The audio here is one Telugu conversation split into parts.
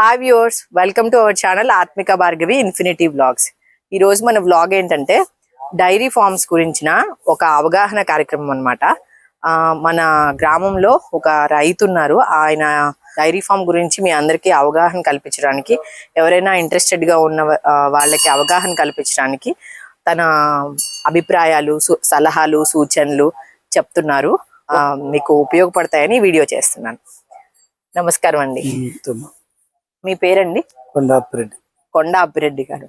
Hi viewers welcome to our channel Athmika Bhargavi infinity vlogs ఈ రోజు మన వ్లాగ్ ఏంటంటే డైరీ ఫార్మ్స్ గురించిన ఒక అవగాహన కార్యక్రమం అన్నమాట. ఆ, మన గ్రామంలో ఒక రైతు ఉన్నారు. ఆయన డైరీ ఫామ్ గురించి మీ అందరికీ అవగాహన కల్పించడానికి ఎవరైనా ఇంట్రెస్టెడ్గా ఉన్న వాళ్ళకి అవగాహన కల్పించడానికి తన అభిప్రాయాలు సు- సలహాలు సూచనలు చెప్తున్నారు. ఆ, మీకు ఉపయోగపడతాయని వీడియో చేస్తున్నాను. నమస్కారం అండి. మీ పేరండి? కొండాపిరెడ్డి. కొండ అప్పిరెడ్డి గారు.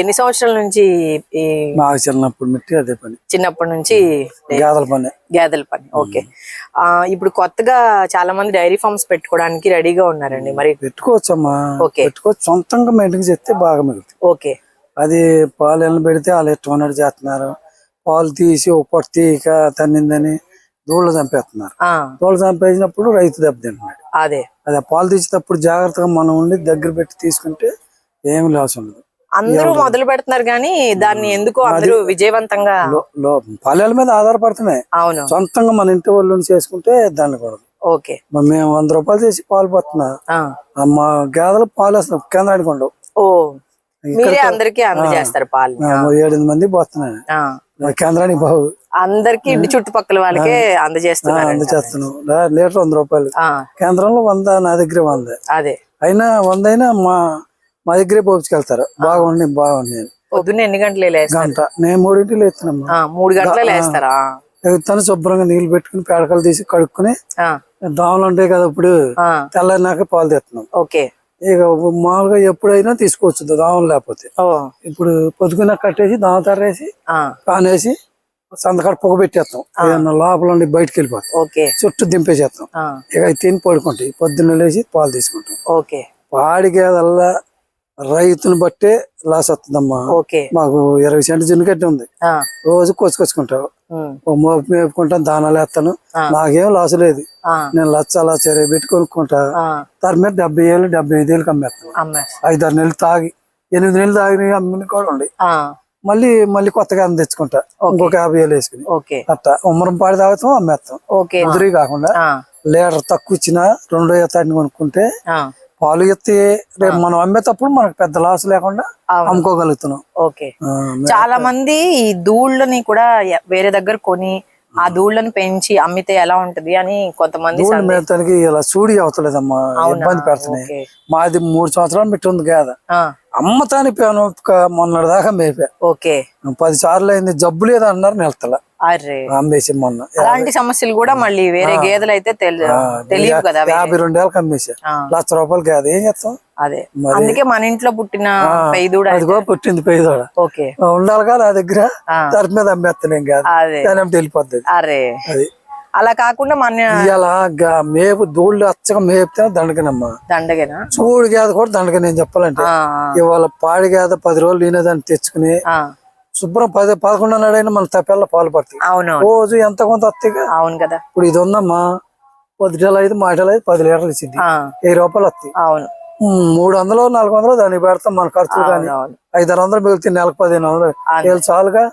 ఎన్ని సంవత్సరాల నుంచి మాకు చిన్నప్పుడు మిట్టి అదే పని. చిన్నప్పటి నుంచి గాదల పని. గేదెల పని. ఓకే. ఇప్పుడు కొత్తగా చాలా మంది డైరీ ఫార్మ్స్ పెట్టుకోవడానికి రెడీగా ఉన్నారండి మరి. పెట్టుకోవచ్చమ్మా. ఓకే. పెట్టుకోవచ్చు. సొంతంగా మెయింటైన్ చేస్తే బాగా మిగులుతుంది. ఓకే. అది పాలు ఎన్న పెడితే వాళ్ళు ఉన్నట్టు చేస్తున్నారు. పాలు తీసి ఒక పొట్టు తీయక తన్నిందని దూళ్ళు చంపేస్తున్నారు. దూళ్ళు చంపేసినప్పుడు రైతు దెబ్బతింటున్నాడు అదే. అది పాలు తీసేటప్పుడు జాగ్రత్తగా మనం ఉండి దగ్గర పెట్టి తీసుకుంటే ఏమి లాస్ ఉండదు. అందరూ మొదలు పెడుతున్నారు కానీ దాన్ని ఎందుకు అందరూ విజయవంతంగా లో- లో పాలెల మీద ఆధారపడుతున్నాయి. అవును. సొంతంగా మన ఇంటి వాళ్ళు చేసుకుంటే దండకూడదు ఓకే. మరి మేము వంద రూపాయలు చేసి పాలు పడుతున్నా. ఆ. మా గేదెలు పాలు వేస్తున్నాం కేంద్రానికి ఉండవు. ఓ. మీరే అందరికి అందజేస్తారు పాలు ఏడెనిమిది మంది పోతున్నాయి కేంద్రానికి బాగు అందరికి ఇంటి చుట్టుపక్కల వాళ్ళకే అందజేస్తున్నారు అందచేస్తున్నాం లా- లీటర్ వంద రూపాయలు. కేంద్రంలో వంద నా దగ్గర వంద. అదే. అయినా వంద అయినా మా మా దగ్గరే పోపుకెళ్తారు బాగుండి బాగుంది అని. పొద్దున్న ఎన్ని గంటలు గంట. నేను ఆ, మూడు గంటలు లేస్తారా? ఎగుతాను శుభ్రంగా నీళ్ళు పెట్టుకుని పేడకలు తీసి కడుక్కుని దోమలు ఉంటాయి కదా ఇప్పుడు ఆ, తెల్లరినాక పాలు తెస్తున్నాం ఓకే. ఇక మామూలుగా ఎప్పుడైనా తీసుకోవచ్చు దోమలు లేకపోతే. ఇప్పుడు పొద్దుకున్న కట్టేసి దోమ తరేసి కానేసి సందకాడ పొగ పెట్టేస్తాం. ఏదన్నా లోపల ఉండి బయటకు వెళ్ళిపోతాం. ఓకే. చుట్టూ దింపేసేస్తాం. ఇక తిని పడుకుంటాయి. పొద్దున్న లేచి పాలు తీసుకుంటాం. ఓకే. పాడి గేదల్లా రైతుని బట్టే లాస్ వస్తుందమ్మా. మాకు ఇరవై సెంటు జున్నుగడ్డి ఉంది. ఆ, రోజు కోసుకొచ్చుకుంటావు. మోపు మేపుకుంటాను దానాలు వేస్తాను. నాకేం లాస్ లేదు. నేను లచ్చ లచ్చ ఇరవై పెట్టి కొనుక్కుంటా. దాని మీద డెబ్బై ఏళ్ళు డెబ్బై ఐదు ఏళ్ళు అమ్మేస్తాను అమ్మేస్తా. ఐదారు నెలలు తాగి ఎనిమిది నెలలు తాగి అమ్మిన కూడా ఉండి. మళ్ళీ మళ్ళీ కొత్తగా అన్ని తెచ్చుకుంటా. ఇంకొక యాభై వేలు వేసుకుని. అట్ట. ఉమ్మరం పాడి తాగుతాం అమ్మేస్తాం. ఓకే. ముద్రీ కాకుండా లీటర్ తక్కువ ఇచ్చిన రెండో ఎత్తాడిని కొనుక్కుంటే పాలు ఎత్తి రేపు మనం అమ్మేటప్పుడు మనకు పెద్ద లాస్ లేకుండా అమ్ముకోగలుగుతున్నాం. ఓకే. చాలా మంది ఈ దూళ్ళని కూడా వేరే దగ్గర కొని ఆ దూళ్ళని పెంచి అమ్మితే ఎలా ఉంటది అని కొంతమంది మేతానికి ఇలా సూడి అవుతలేదమ్మా ఇబ్బంది పెడుతున్నాయి. మాది మూడు సంవత్సరాలు పెట్టి ఉంది కదా. అమ్మతానికి పోయాను ఒక మొన్నటి దాకా మేపా. ఓకే. పది సార్లు అయింది జబ్బు లేదు అన్నారు నెలతల. అమ్మేసి మొన్న. అలాంటి సమస్యలు కూడా మళ్ళీ వేరే గేదెలు అయితే తెలి- తెలియవు కదా. యాభై రెండేళ్ళకి అమ్మేసా. ఆ, లక్ష రూపాయలు కాదు ఏం చేస్తాం? అదే. అందుకే మన ఇంట్లో పుట్టిన పెయిదూడ అదిగో పుట్టింది పేదోడ. ఓకే. ఉండాలిగా నా దగ్గర. తరపు మీద అమ్మేస్తాను కాదు దాని వెళ్ళిపోద్ది అరే. అది. అలా కాకుండా మన గా- మేపు దూళ్ళు అచ్చగా మేపితే దండకనమ్మా. దండగేనా చూడు గేద కూడా దండక నేను చెప్పాలంటే. ఇవాళ పాడి గేద పది రోజులు ఈనేదాన్ని తెచ్చుకుని శుభ్రం పది పదకొండు నాడైనా మన తప్పెల్ల పాలు పడతాయి. అవును రోజు ఎంత కొంత వస్తాయిగా అవును కదా. ఇప్పుడు ఇది ఉందమ్మా పొద్దుటలు ఐదు మాటలు ఐదు పది లీటర్లు ఇచ్చింది. వెయ్యి రూపాయలు వస్తాయి. అవును. మూడు వందలు నాలుగు వందలు దానికి పెడతాం మన ఖర్చులు కానీ. ఐదారు వందలు మిగులుతాయి నెలకు పదిహేను వందలు. వేలు చాలుగా.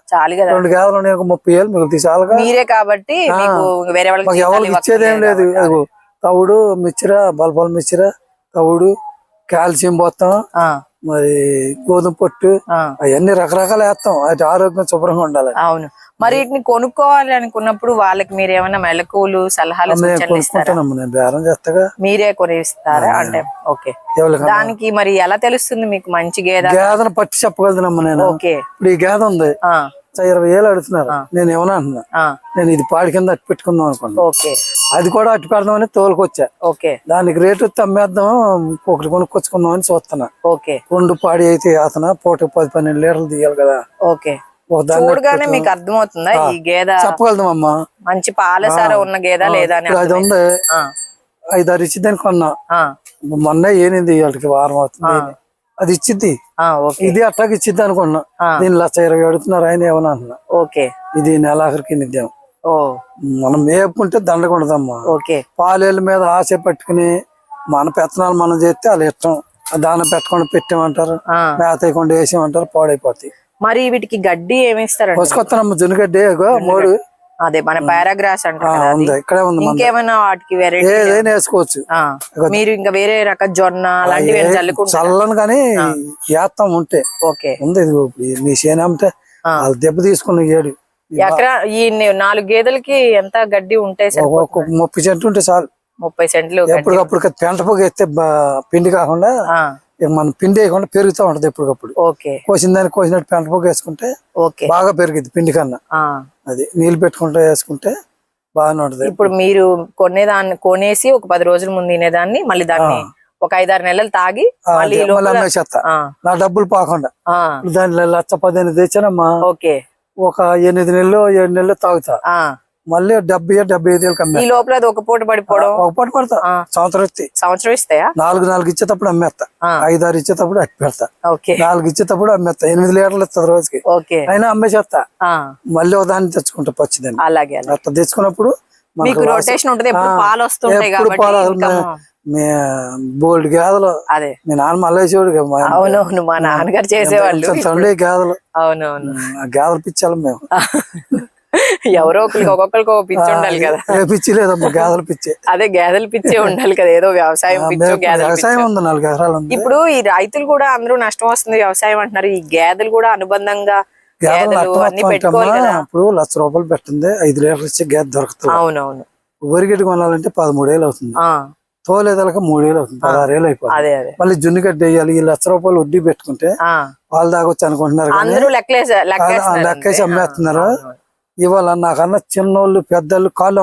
రెండు గేదలు ముప్పై వేలు మిగులుతాయి చాలుగా. మీరే కాబట్టి ఎవరికి ఇచ్చేది ఏం లేదు. తవుడు మిచ్చిర బలబల మిచ్చిర తవుడు కాల్షియం పోతాం మరి గోధుమ పొట్టు ఆ, అవన్నీ రకరకాలు వేస్తాం. అది ఆరోగ్యం శుభ్రంగా ఉండాలి అవును. మరి వీటిని కొనుక్కోవాలి అనుకున్నప్పుడు వాళ్ళకి మీరు ఏమైనా మెలకువలు సలహాలు బేరం చేస్తాగా. మీరే కొనిస్తారా? అంటే ఓకే. దానికి మరి ఎలా తెలుస్తుంది మీకు మంచి గేద? గేదెను పట్టి చెప్పగలుగుతానమ్మా నేను. ఓకే. ఇప్పుడు ఈ గేదె ఉంది. ఇరవై వేలు అడుగుతున్నారు. నేను ఏమన్నా అంటున్నా. నేను ఇది పాడి కింద అట్టు పెట్టుకుందాం అనుకున్నా ఓకే. అది కూడా అట్టు పెడదామని తోలుకొచ్చా. ఓకే. దానికి రేటు వస్తే అమ్మేద్దాం ఒకటి కొనుక్కొచ్చుకుందాం అని చూస్తున్నా. ఓకే. రెండు పాడి అయితే అతను పూట పది పన్నెండు లీటర్లు తీయాలి కదా. చూడగానే మీకు అర్థమవుతుందా? ఈ గేద చెప్పగలుగుతాం అమ్మా మంచి పాలసార ఉన్న గేద లేదా అని ఇప్పుడు అది ఉంది. ఆ, ఐదారు ఇచ్చిద్దని కొన్నా. మొన్న ఏనింది వాళ్ళకి వారం అవుతుంది. అది ఓకే. ఇది అట్టాకి ఇచ్చిద్ది అనుకున్నా. దీని లక్ష ఇరవై అడుగుతున్నారు ఆయన ఏమన్నా అంటున్నా. ఓకే. ఇది నెలాఖరికి నిద్దాం ఓ. మనం మేపుకుంటే దండకూడదమ్మా ఓకే. పాలేళ్ళ మీద ఆశ పెట్టుకుని మన పెత్తనాలు మనం చేస్తే వాళ్ళు ఇష్టం. దాన్ని పెట్టకుండా పెట్టామంటారు. మేత వేయకుండా వేసామంటారు. పాడైపోతాయి. మరి వీటికి గడ్డి ఏమిస్తారండి వసుకొస్తానమ్మ జునుగడ్డి ఇగో మూడు అదే మన పారాగ్రాస్ అంటారు. ఉంది ఇక్కడే ఉంది మన ఇంకేమైనా వాటికి వెరైటీ ఏదైనా వేసుకోవచ్చు. మీరు ఇంకా వేరే రక జొన్న అలాంటివి చల్లుకుంటారు? చల్లని కానీ వేస్తాం ఉంటే. ఓకే. ఉంది నీ చేను. వాళ్ళు దెబ్బ తీసుకున్న ఏడు. ఎకరా ఈ నాలుగు గేదెలకి ఎంత గడ్డి ఉంటే ముప్పై సెంట్లు ఉంటే చాలు. ముప్పై సెంట్లు ఎప్పటికప్పుడు పెంట పొగ ఎత్తే పిండి కాకుండా మనం పిండి వేయకుండా పెరుగుతూ ఉంటది ఎప్పటికప్పుడు. ఓకే. కోసిన దానికి కోసినట్టు పెంట పొగ వేసుకుంటే ఓకే. బాగా పెరిగిద్ది పిండి కన్నా. అది నీళ్ళు పెట్టుకుంటే వేసుకుంటే బాగానే ఉంటది. ఇప్పుడు మీరు కొనేదాన్ని కొనేసి ఒక పది రోజుల ముందు తినేదాన్ని మళ్ళీ దాన్ని ఒక ఐదారు నెలలు తాగి మళ్ళీ అమ్మేసేస్తా. నా డబ్బులు పోకుండా. దాని లచ్చ పదిహేను తెచ్చానమ్మా ఓకే. ఒక ఎనిమిది నెలలు ఏడు నెలలు తాగుతా. మళ్ళీ డెబ్బై డెబ్బై ఐదు వేలకు ఈ లోపల అది ఒక పూట పడిపోవడం? ఒక పూట పడతా. సంవత్సరం ఎత్తి సంవత్సరం ఇస్తాయా? నాలుగు నాలుగు ఇచ్చేటప్పుడు అమ్మేస్తా. ఐదు ఆరు ఇచ్చేటప్పుడు అట్టి పెడతా. ఓకే. నాలుగు ఇచ్చేటప్పుడు అమ్మేస్తా. ఎనిమిది లీటర్లు ఇస్తుంది రోజుకి. ఓకే. అయినా అమ్మేసేస్తా మళ్ళీ ఒక దాన్ని తెచ్చుకుంటా పచ్చిదాన్ని అలాగే అట్లా తెచ్చుకున్నప్పుడు మనకు మీకు వాసన- రొటేషన్ ఉంటుంది. ఎప్పుడు ఆ, పాలు వస్తుంటాయి కాబట్టి బోల్డ్ గేదలు. అదే. మీ నాన్న మల్లేసేవాడు అవునవును. మా నాన్నగారు చేసేవాళ్ళు. తండ్రి గేదలు. అవునవును. గేదలు పిచ్చాలి మేము. ఎవరో ఒకరికి ఒక్కొక్కరికి ఒక పిచ్చి ఉండాలి కదా. పిచ్చి లేదమ్మా గేదలు పిచ్చి. అదే గేదెల పిచ్చే ఉండాలి కదా ఏదో వ్యవసాయం పిచ్చో మేము గేదెల వ్యవసాయం. ఉంది నాలుగు ఎకరాలు ఇప్పుడు ఈ రైతులు కూడా అందరూ నష్టం వస్తుంది వ్యవసాయం అంటున్నారు. ఈ గేదెలు కూడా అనుబంధంగా ఇప్పుడు లక్ష రూపాయలు పెట్టింది ఐదు లీటర్లు ఇచ్చే గేదె దొరుకుతుంది. అవునవును. వరిగడ్డి కొనాలంటే పదమూడేళ్ళు అవుతుంది. తోలేదలక మూడేళ్ళు అవుతుంది పదహారేళ్ళు అయిపోతుంది. మళ్ళీ జున్ను గడ్డి వేయాలి ఈ లక్ష రూపాయలు వడ్డీ పెట్టుకుంటే వాళ్ళు తాగొచ్చు అనుకుంటున్నారు లెక్కేసి. అమ్మేస్తున్నారు. ఇవాళ నాకన్నా చిన్నోళ్ళు పెద్దోళ్ళు కాళ్ళు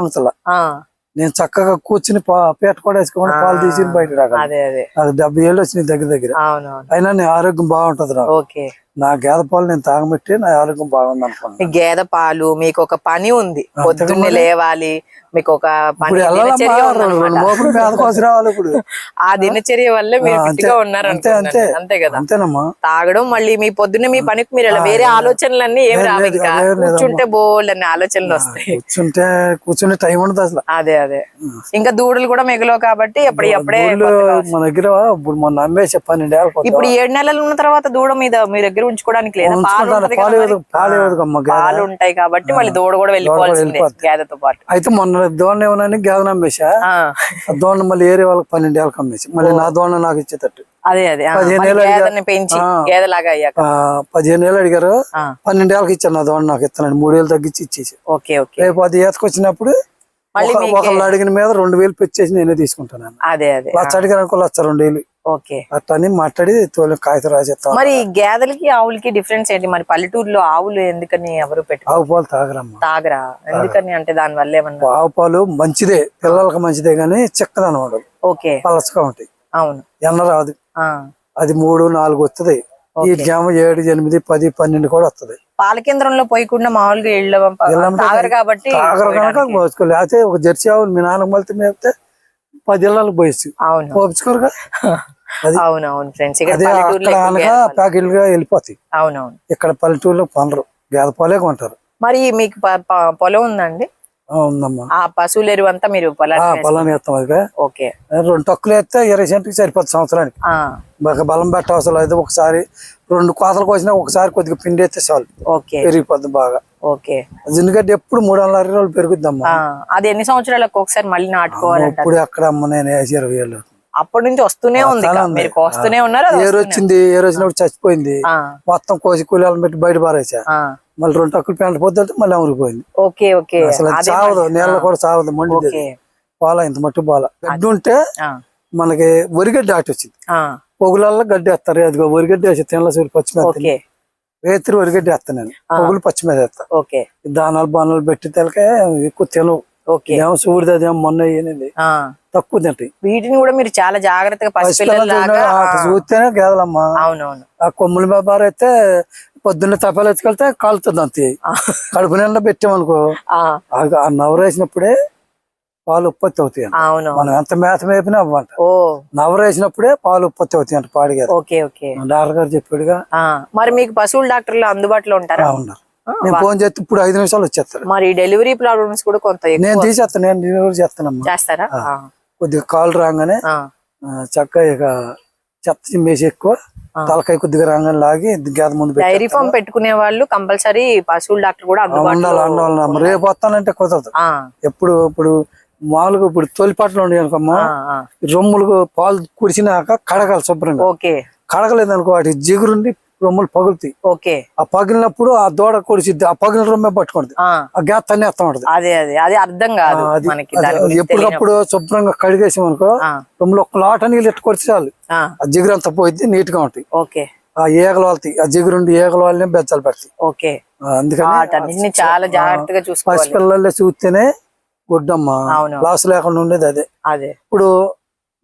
ఆ, నేను చక్కగా కూర్చుని పా- పేట కూడా వేసుకోండి పాలు తీసి బయట అది డెబ్బై ఏళ్ళు వచ్చినాయి దగ్గర దగ్గర. అయినా నీ ఆరోగ్యం బాగుంటది నాకు. ఓకే. నా గేదె పాలు నేను తాగబెట్టి నా ఆరోగ్యం బాగుంది అనుకున్నాను మీ గేదె పాలు మీకు ఒక పని ఉంది. పొద్దున్నే. లేవాలి మీకు ఒక పని రావాలి ఇప్పుడు. ఆ దినచర్య వల్లే మీరు ఉన్నారు అంతే. అంతే. అంతే కదా. అంతేనమ్మా. తాగడం మళ్ళీ మీ పొద్దున్న మీ పనికి మీరు వేరే ఆలోచనలన్నీ ఏమి రావు. కూర్చుంటే బోల్డ్ అన్ని ఆలోచనలు వస్తాయి. కూర్చుంటే కూర్చునే టైం ఉండదు అసలు. అదే అదే. ఇంకా దూడలు కూడా మిగలవు కాబట్టి అప్పుడు అప్పుడే. మన దగ్గర ఇప్పుడు మొన్న కొత్త ఇప్పుడు ఏడు నెలలు ఉన్న తర్వాత దూడ మీద మీ దగ్గర ఉంచుకోవడానికి లేదా పాలు ఉంటాయి కాబట్టి మళ్ళీ దూడ కూడా వెళ్ళిపోవాల్సిందే. గేదెతో పాటు. అయితే మొన్న దోణ ఏమన్నా గేదెను అమ్మేసా దోణ మళ్ళీ ఏరే వాళ్ళకి పన్నెండు ఏళ్ళకి అమ్మేసి మళ్ళీ నా దోణ నాకు ఇచ్చేటట్టు. అదే అదే. పెంచి. గేదెలాగా అయ్యాక. పదిహేను ఏళ్ళు అడిగారు. పన్నెండు ఏళ్ళకి ఇచ్చాను నా దోణ నాకు ఇస్తాను మూడేళ్ళు తగ్గించి ఇచ్చేసి ఓకే ఓకే. రేపు అది ఏతకొచ్చినప్పుడు ఒకళ్ళు అడిగిన మీద రెండు వేలు పెంచేసి నేనే తీసుకుంటాను అదే అదే. లచ్చ అడిగారు అనుకో లచ్చ రెండు వేలు. అని మాట్లాడి తోలి కాగితం రాసేస్తాం మరి గేదెలకి ఆవులకి డిఫరెన్స్ ఏంటి? మరి పల్లెటూరులో ఆవులు ఎందుకని ఎవరు పెట్టు ఆవు పాలు తాగరమ్మా. తాగరా? ఎందుకని అంటే దాని వల్ల ఏమన్నా? ఆవు పాలు మంచిదే పిల్లలకి మంచిదే గానీ చిక్కదనం ఉండదు. ఓకే. పలచగా ఉంటాయి. అవును. ఎన్న రాదు. అది మూడు నాలుగు వస్తుంది ఈ జామ ఏడు ఎనిమిది పది పన్నెండు కూడా వస్తుంది పాల కేంద్రంలో పోయకుండా మామూలుగా ఇళ్ళ తాగరు కాబట్టి తాగరు లేకపోతే ఒక జెర్సీ ఆవులు మీ నాన్నకు మళ్ళీ మేపితే పది ఇళ్ళకి పోయచ్చు. అవును. పోపించుకోరుగా. అది అవును అవును ఫ్రెండ్స్ ఇక్కడ అదే. ప్యాకెట్లుగా వెళ్ళిపోతాయి. అవునవును. ఇక్కడ పల్లెటూరులో పనరు గేదె పాలే కొంటారు. మరి మీకు పొలం ఉందండి? ఆ, ఉందమ్మా. ఆ పశువుల ఎరువు అంతా మీరు ఆ, పొలానికి వేస్తారు. పొలం వేస్తాం అదిగా. ఓకే. రెండు తక్కువ వేస్తే ఇరవై సెంట్కి సరిపోతుంది సంవత్సరానికి. బాగా బలం పెట్ట అవసరం లేదు. ఒకసారి రెండు కోతలు కోసినా ఒకసారి కొద్దిగా పిండి వేస్తే చాలు. ఓకే. పెరిగిపోద్ది బాగా. ఓకే. ఎందుకంటే ఎప్పుడు మూడు వందల అరవై రోజులు పెరుగుద్దమ్మా. అది ఎన్ని సంవత్సరాలకు ఒకసారి మళ్ళీ నాటుకోవాలంటారు? ఇప్పుడు అక్కడ అమ్మ నేను ఇరవై ఏళ్ళు. అప్పటి నుంచి వస్తూనే ఉంది. వస్తానే. మీరు కోస్తూనే ఉన్నారు ఏరు వస్తూనే వచ్చింది ఏరు వచ్చినప్పుడు చచ్చిపోయింది. మొత్తం కోసి కూలీలను పెట్టి బయట పారేసా. మళ్ళీ రెండు టక్కులు పెంట పొద్దుతే మళ్ళీ అమరిపోయింది ఓకే ఓకే. అసలు చావదు. నీళ్ళ కూడా చావదు ఓకే. పోలా ఇంత మట్టు పోలా. గడ్డి ఉంటే మనకి వరిగడ్డి ఆటి వచ్చింది. పొగులల్లో గడ్డి వేస్తారు. అదిగో వరిగడ్డి వేసి తినల సూరి పచ్చి మీద రేత్రి వరిగడ్డి వేస్తాను నేను. పొగులు పచ్చి మీద వేస్తా. ఓకే. దానాలు బాణాలు పెట్టి తెలకే ఎక్కువ తినవు. ఓకే. ఏమో సూర్యుడు అదేమో మొన్న అయ్యింది తక్కువ తింటాయి. వీటిని కూడా మీరు చాలా జాగ్రత్తగా చూస్తేనే గేదలమ్మా అవునవును. ఆ కొమ్ముల వ్యాపారం అయితే పొద్దున్న తపాలు ఎత్తుకెళ్తే కాలుతుంది అంతే. కడుపు నిండా పెట్టామనుకో. ఆ, నవరేసినప్పుడే పాలు ఉత్పత్తి అవుతాయి మనం ఎంత మేత మేపినా అవ్వంట. నవరేసినప్పుడే పాలు ఉత్పత్తి అవుతాయి అంట పాడిగారు ఓకే ఓకే. డాక్టర్ గారు చెప్పాడుగా. మరి మీకు పశువుల డాక్టర్లు అందుబాటులో ఉంటారా? ఉన్నారు. నేను ఫోన్ చేస్తే ఇప్పుడు ఐదు నిమిషాలు వచ్చేస్తారు. మరి డెలివరీ ప్రాబ్లమ్స్ కూడా కొంత నేను తీసేస్తాను నేను డెలివరీ చేస్తానమ్మా. చేస్తారా? కొద్దిగా కాల్ రాగానే చక్కగా ఇక చెత్త చిమ్మేసి ఎక్కువ తలకాయ కొద్దిగా రంగం లాగి గేద ముందు డైరీ ఫామ్ పెట్టుకునే వాళ్ళు కంపల్సరీ పశువుల డాక్టర్ కూడా ఉండాలి ఉండాలి. రేపు వస్తానంటే కుదరదు. ఎప్పుడు ఇప్పుడు మామూలుగా ఇప్పుడు తొలిపాట్లు ఉండే అనుకోమ్మా. రొమ్ములు పాలు కుడిచినాక కడగాలి శుభ్రంగా. ఓకే. కడగలేదు అనుకో వాటి జిగురుండి రొమ్ములు పగులుతాయి. ఓకే. ఆ పగిలినప్పుడు ఆ దూడ కొడిచిద్ది ఆ పగిలిన రొమ్మే పట్టుకుంటది ఆ. ఆ గ్యాస్ తన్ని ఎత్తా ఉంటది అదే అదే. అది అర్థం కాదు మనకి ఎప్పటికప్పుడు శుభ్రంగా కడిగేసాం అనుకో రొమ్ములు ఒక్క లాట నీళ్ళు ఎట్టు కొడితే చాలు. ఆ, జిగురు అంతా పోయిద్ది నీట్గా ఉంటాయి. ఓకే. ఆ ఈగలు వాళ్తాయి. ఆ జిగురుండి ఈగల వాళ్ళని బెచ్చాలు పెడతాయి. ఓకే. అందుకని చాలా జాగ్రత్తగా చూసుకోవాలి. పసిపిల్లలే చూస్తేనే గుడ్డమ్మ. లాస్ లేకుండా ఉండేది అదే. అదే. ఇప్పుడు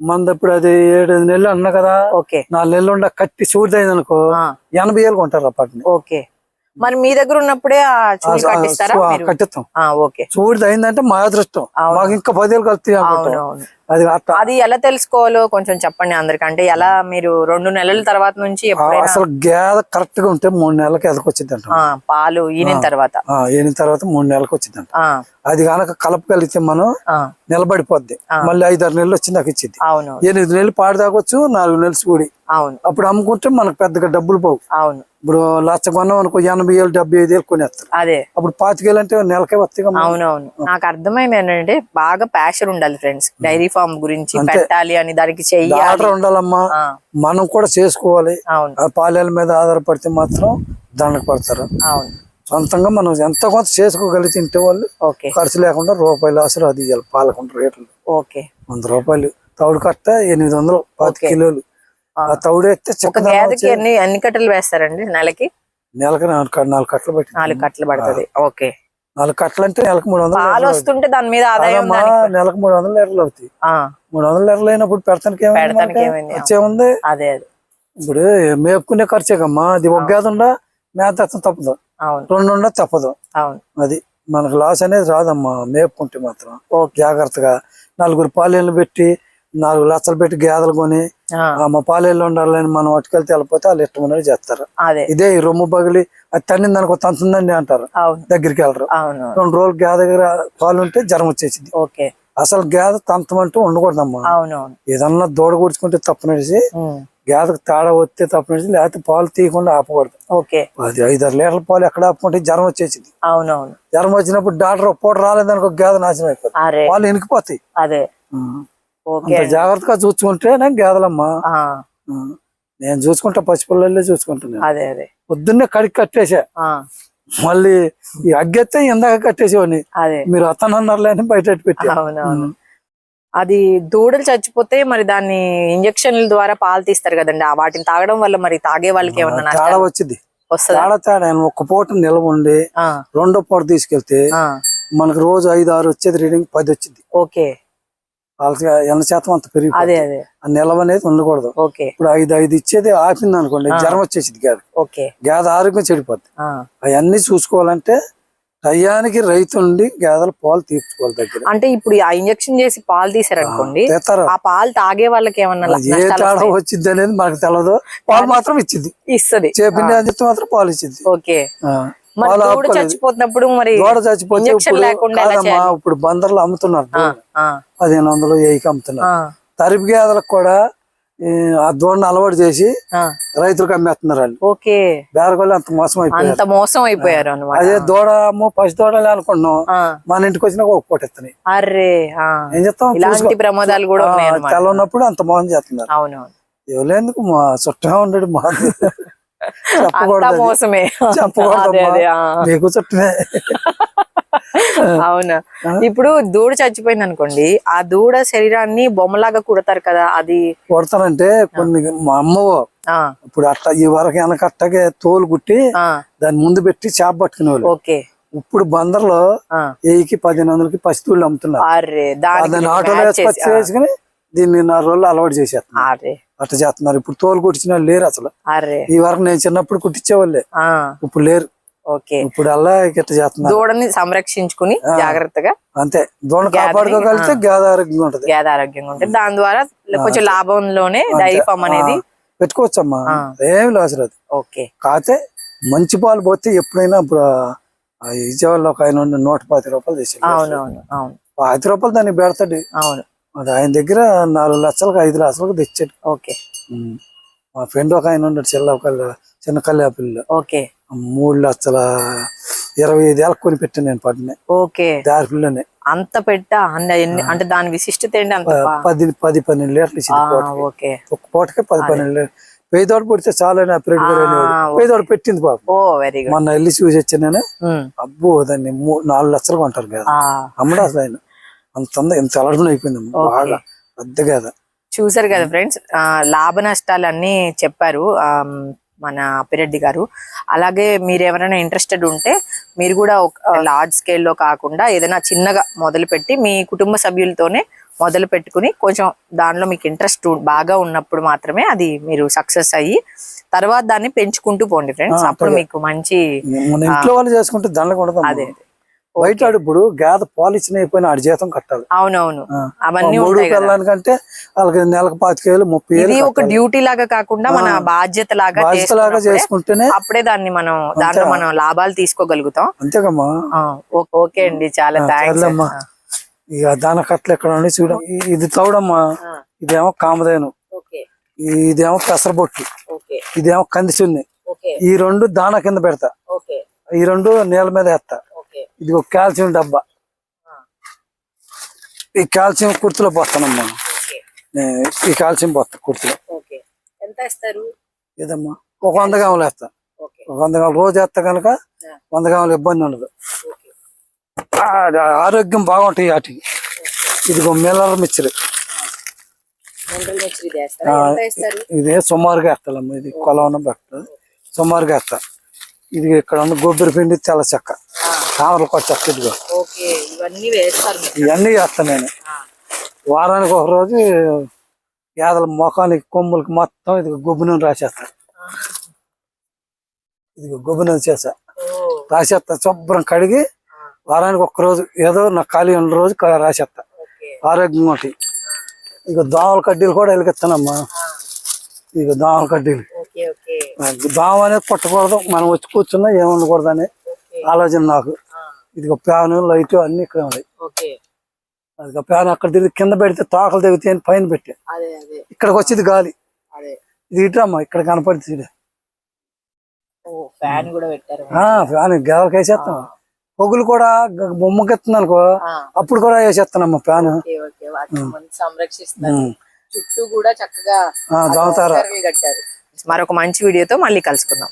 మంది ఇప్పుడు అది ఏడు నెలలు అన్నా కదా ఓకే. నాలుగు నెలలు ఉండ కట్టి చూడదైంది అనుకో ఎనభై ఏళ్ళు కొంటారు అప్పటిని. ఓకే. మరి మీ దగ్గర ఉన్నప్పుడే కట్టిస్తారా కట్టిస్తాం. ఓకే. చూడది అయిందంటే మా అదృష్టం. మాకు ఇంకా పదేళ్ళు అవునవును. అది అది ఎలా తెలుసుకోవాలో కొంచెం చెప్పండి అందరికి అంటే ఎలా మీరు రెండు నెలల తర్వాత నుంచి అసలు గేద కరెక్ట్గా ఉంటే మూడు నెలలకి ఎదకొచ్చింది అంట ఆ, పాలు ఈనిన తర్వాత. ఏనిన తర్వాత మూడు నెలలకు వచ్చింది అంట ఆ, అది కనుక కలపగలిగితే మనం నిలబడిపోద్ది. మళ్ళీ ఐదారు నెలలు వచ్చింది నాకు ఇచ్చింది అవును. ఎనిమిది నెలలు పాడు తాగొచ్చు నాలుగు నెలలు చూడి అవును. అప్పుడు అమ్ముకుంటే మనకు పెద్దగా డబ్బులు పోవు. అవును. ఇప్పుడు లచ్చ కొన్నాం అనుకో ఎనభై ఏళ్ళు డెబ్బై ఐదు ఏళ్ళు కొనేస్తారు. అదే. అప్పుడు పాతికేళ్ళు అంటే నెలకే వస్తాయి అవునవును. నాకు అర్థమైంది ఏంటంటే బాగా ప్యాషన్ ఉండాలి ఫ్రెండ్స్ డైరీ ఫార్మ్ గురించి పెట్టాలి అని దానికి ఉండాలమ్మా. మనం కూడా చేసుకోవాలి. పాలేల మీద ఆధారపడితే మాత్రం దండకు పడతారు. అవును. సొంతంగా మనం ఎంత కొంత చేసుకోగలిగి తింటే వాళ్ళు ఓకే. ఖర్చు లేకుండా రూపాయలు అసలు అది ఇవ్వాలి పాలకుంట రేట్లు. ఓకే. వంద రూపాయలు. తౌడు కట్ట ఎనిమిది వందలు పది. కిలోలు. ఆ. తౌడు గేదెకి ఎన్ని ఎన్ని కట్టలు వేస్తారండి నెలకి? నెలకు నాలుగు కట్టలు పెట్టి నాలుగు కట్టలు పడుతుంది. ఓకే. నాలుగు కట్టలు అంటే నెలకు మూడు వందలు పాలు వస్తుంటే దాని మీద ఆదాయం నెలకు మూడు వందల లీటర్లు అవుతాయి. మూడు వందల లీటర్లు అయినప్పుడు పెడతానికి? వచ్చేముంది అదే అదే. ఇప్పుడు మేపుకునే ఖర్చే కమ్మా అది ఒక గేద ఉండా మేత తప్పదు. రెండు ఉండా తప్పదు. అది మనకు లాస్ అనేది రాదమ్మా. మేపుకుంటే మాత్రం జాగ్రత్తగా నలుగురు పాలేళ్ళు పెట్టి నాలుగు లక్షలు పెట్టి గేదెలు కొని మా పాలేళ్ళు ఉండాలని మనం పట్టుకెళ్తే వెళ్ళిపోతే వాళ్ళు ఇష్టం చేస్తారు. ఇదే ఈ రొమ్ము పగిలి అది తన్నింది అనుకో తంతుందండి అంటారు. దగ్గరికి వెళ్ళరు. రెండు రోజులు గేదె దగ్గర పాలు ఉంటే జ్వరం వచ్చేసింది. ఓకే. అసలు గేదె తంతమంటూ ఉండకూడదమ్మా. అవును అవును ఏదన్నా దూడ కూర్చుకుంటే తప్పనిసి గేదకు తేడా వస్తే తప్పనిసి లేకపోతే పాలు తీయకుండా ఆపకూడదు. ఓకే. అది ఐదారు లీటర్ల పాలు ఎక్కడ ఆపుకుంటే జ్వరం వచ్చేసింది. అవునవును. జ్వరం వచ్చినప్పుడు డాక్టర్ పూట రాలేదనుకో గేదె నాశనం అయిపోతుంది. పాలు ఎనికిపోతాయి అదే. అంత జాగ్రత్తగా చూసుకుంటే నేను గేదెలమ్మా. నేను చూసుకుంటా పసిపిల్లలే చూసుకుంటున్నాను అదే అదే. పొద్దున్నే కడిగి కట్టేసా మళ్ళీ ఈ అగ్గెత్తే ఇందాక కట్టేసేవాడిని. అదే. మీరు అత్తనన్నారులే అని బయట పెట్టి అది దూడలు చచ్చిపోతే మరి దాన్ని ఇంజక్షన్ల ద్వారా పాలు తీస్తారు కదండి. వాటిని తాగడం వల్ల మరి తాగే వాళ్ళకి ఏమన్నా తేడా వచ్చింది వస్తుందా? తేడా తేడా. ఆయన ఒక్క పూట నిల్వ ఉండి రెండో పూట తీసుకెళ్తే మనకు రోజు ఐదు ఆరు వచ్చేది రీడింగ్ పది వచ్చింది ఓకే. వాళ్ళకి ఎన్న శాతం అంత పెరిగి అదే అదే. ఆ నిల్వ అనేది ఉండకూడదు. ఓకే. ఇప్పుడు ఐదు ఐదు ఇచ్చేది ఆపింది అనుకోండి జ్వరం వచ్చేసింది గేదె. ఓకే. గేదె ఆరోగ్యం చెడిపోద్ది. అవన్నీ చూసుకోవాలంటే టయానికి రైతు ఉండి గేదెల పాలు తీర్చుకోవాలి దగ్గర. అంటే ఇప్పుడు ఆ ఇంజక్షన్ చేసి పాలు తీసారనుకోండి ఆ పాలు తాగే వాళ్ళకి ఏమన్నా ఏ తేడా వచ్చింది అనేది మనకు తెలియదు పాలు మాత్రం ఇచ్చింది ఇస్తుంది. చేపిండి అని చెప్తే మాత్రం పాలు ఇచ్చింది ఓకే. దూడ చచ్చిపోతున్నప్పుడు మరి దూడ చచ్చిపోతే ఇప్పుడు బందర్లు అమ్ముతున్నారు పదిహేను వందలు వెయ్యికి అమ్ముతున్నారు. తరిపి గేదెలకు కూడా ఆ దూడని అలవాటు చేసి రైతులకు అమ్మేస్తున్నారు వాళ్ళు. ఓకే. బేరగోళ్ళు అంత మోసం అయిపోయారు. అంత మోసం అయిపోయారు అదే దూడ అమ్మో పసి దూడలే అనుకున్నాం మన ఇంటికి వచ్చినాక ఒక పూట ఇస్తున్నాయి. ఏం చెప్తాం ఇలాంటి ప్రమాదాలు కూడా తెల్ల ఉన్నప్పుడు అంత మోసం చేస్తున్నారు. అవునవును. ఎవలేందుకు మా చుట్టమే ఉండడు మా చెప్పకూడదు. మోసమే చెప్పకూడదు చుట్టమే అవునా. ఇప్పుడు దూడ చచ్చిపోయింది అనుకోండి ఆ దూడ శరీరాన్ని బొమ్మలాగా కుడతారు కదా అది కొడతానంటే కొన్ని మా అమ్మవో ఇప్పుడు అట్లా ఈ వరకు వెనక అట్టగే తోలు కుట్టి దాని ముందు పెట్టి చేప పట్టుకునే వాళ్ళు. ఓకే. ఇప్పుడు బందర్లో ఆ. వెయ్యికి పదిహేను వందలకి పసితూళ్ళు అమ్ముతున్నారు. దాన్ని ఆటోలో వేసుకుని నాలుగు రోజులు అలవాటు చేసేస్తున్నారు. అట్లా చేస్తున్నారు. ఇప్పుడు తోలు కుట్టించిన వాళ్ళు లేరు అసలు. ఈ వరకు నేను చిన్నప్పుడు కుట్టించేవాళ్ళే. ఇప్పుడు లేరు. ఓకే. ఇప్పుడు అలా ఇట్లా చేస్తున్నారు. దూడని సంరక్షించుకుని జాగ్రత్తగా అంతే. దూడ కాపాడుకోగలిగితే గేద ఆరోగ్యంగా ఉంటది. గేద ఆరోగ్యంగా ఉంటుంది. దాని ద్వారా కొంచెం లాభంలోనే డైరీ ఫామ్ అనేది పెట్టుకోవచ్చమ్మా. ఆ. ఏమి లాస్ రాదు. ఓకే. కాకపోతే మంచి పాలు పోతే ఎప్పుడైనా ఇప్పుడు విజయవాడలో ఒక ఆయన నూట పాతి రూపాయలు అవునవును. అవును. పాతి రూపాయలు దాన్ని పెడతాడు. అవును. అది ఆయన దగ్గర నాలుగు లక్షలకు ఐదు లక్షలకు తెచ్చాడు. ఓకే. మా ఫ్రెండ్ ఒక ఆయన ఉన్నాడు చిల్ల చిన్న కల్లాపిల్లి ఓకే. మూడు లక్షల ఇరవై ఐదు ఏళ్ళకి కొని పెట్టాను నేను పడిన ఓకే. దారి పిల్లని. అంత పెట్ట? అంటే దాని విశిష్టత ఏంటి అంత పది పది పన్నెండు లీటర్లు ఇచ్చింది. ఓకే. ఒక పూటకే పది పన్నెండు లీటర్లు పేదోడు పెడితే చాలా అప్రేట్ ఓకే. పేదోడు పెట్టింది పాప. Oh very good. మొన్న వెళ్ళి చూసి వచ్చాను అబ్బో దాన్ని నాలుగు లక్షలు కొంటారు కదా. అమ్మడు అసలు ఆయన. అంత ఇంత అలర్జన అయిపోయింది. బాగా పెద్ద కదా చూసారు కదా ఫ్రెండ్స్ లాభ నష్టాలు అన్ని చెప్పారు మన అప్పిరెడ్డి గారు. అలాగే మీరు ఎవరైనా ఇంట్రెస్టెడ్ ఉంటే మీరు కూడా ఒక లార్జ్ స్కేల్లో కాకుండా ఏదైనా చిన్నగా మొదలు పెట్టి మీ కుటుంబ సభ్యులతోనే మొదలు పెట్టుకుని కొంచెం దానిలో మీకు ఇంట్రెస్ట్ బాగా ఉన్నప్పుడు మాత్రమే అది మీరు సక్సెస్ అయ్యి తర్వాత దాన్ని పెంచుకుంటూ పోండి ఫ్రెండ్స్. అప్పుడు మీకు మంచి ఇంట్లో వాళ్ళు చేసుకుంటే. అదే. బయట ఇప్పుడు గేద పాలు ఇచ్చిన అయిపోయిన ఆడి జీతం కట్టాలి. అవునవును. అవన్నీ మూడు పిల్లలకంటే వాళ్ళకి నెలకు పాతిక వేలు ముప్పై వేలు ఒక డ్యూటీ లాగా కాకుండా మన బాధ్యత లాగా బాధ్యత లాగా చేసుకుంటేనే అప్పుడే దాన్ని మనం దాంట్లో మనం లాభాలు తీసుకోగలుగుతాం. అంతేకమ్మా. ఓకే అండి చాలా థ్యాంక్స్ సర్లేమ్మా. ఇక దాని కట్టలు ఎక్కడ ఉండి చూడ. ఇది తౌడమ్మా. ఇదేమో కామధేను. ఓకే. ఇదేమో పెసరబొట్టు. ఇదేమో ఓకే. ఈ రెండు దాన కింద పెడతా. ఓకే. ఈ రెండు నీళ్ళ మీద వేస్తా. ఇది ఒక కాల్షియం డబ్బా. ఈ కాల్షియం కుర్తులో పోస్తానమ్మా ఓకే. నే- ఈ కాల్షియం పోస్తా కుర్తులో. ఎంత ఇస్తారు ఇదమ్మా ఒక వంద గ్రాములు వేస్తా. ఒక వంద గ్రాములు. రోజు వేస్తా కనుక వంద గ్రాములు ఇబ్బంది ఉండదు. ఆరోగ్యం బాగుంటాయి వాటికి. ఇదిగో మిల్లర్ ఇస్తారు ఇదే సుమారుగా వేస్తానమ్మా ఇది కొలవన బట్ట సుమారుగా వేస్తా. ఇది ఇక్కడ ఉన్న కొబ్బరి పిండి తెల్ల చెక్క. కొట్ట చెక్క ఇదిగో ఓకే ఇవన్నీ వేస్తారు మీరు. ఇవన్నీ చేస్తాను నేను. వారానికి ఒక రోజు యాదల ముఖానికి కొమ్ములకి మొత్తం ఇది గొబ్బు నూనె రాసేస్తా. ఇది గొబ్బు నూనె చేసా. రాసేస్తా శుభ్రం కడిగి వారానికి ఒక్క రోజు ఏదో నాకు ఖాళీ ఉన్న రోజు రాసేస్తా. ఓకే. ఆరోగ్యంగా ఉంటాయి. ఇక దోమల కడ్డీలు కూడా వెలిగిస్తానమ్మా. ఇక దోమల కడ్డీలు. దోమ అనేది పుట్టకూడదు మనం వచ్చి కూర్చున్నా ఏముండకూడదు అనే ఓకే. ఆలోచన నాకు. ఆ, ఇదిగో ఫ్యాను లైట్ అన్ని ఇక్కడ ఉన్నాయి. అది ఫ్యాన్ అక్కడ తిరిగి కింద పెడితే తోకలు తెగితే పైన పెట్టా. ఇక్కడికి వచ్చేది గాలి. ఇది ఇటమ్మా ఇక్కడ కనపడుతుంది ఇది. ఫ్యాన్ కూడా పెట్టారు. ఆ ఫ్యాన్ వేసేస్తాం. పొగులు కూడా బొమ్మకెత్తుంది అనుకో అప్పుడు కూడా వేసేస్తానమ్మా ఫ్యాన్. ఉమ్. చుట్టూ కూడా చక్కగా మరొక మంచి వీడియోతో మళ్ళీ కలుసుకుందాం.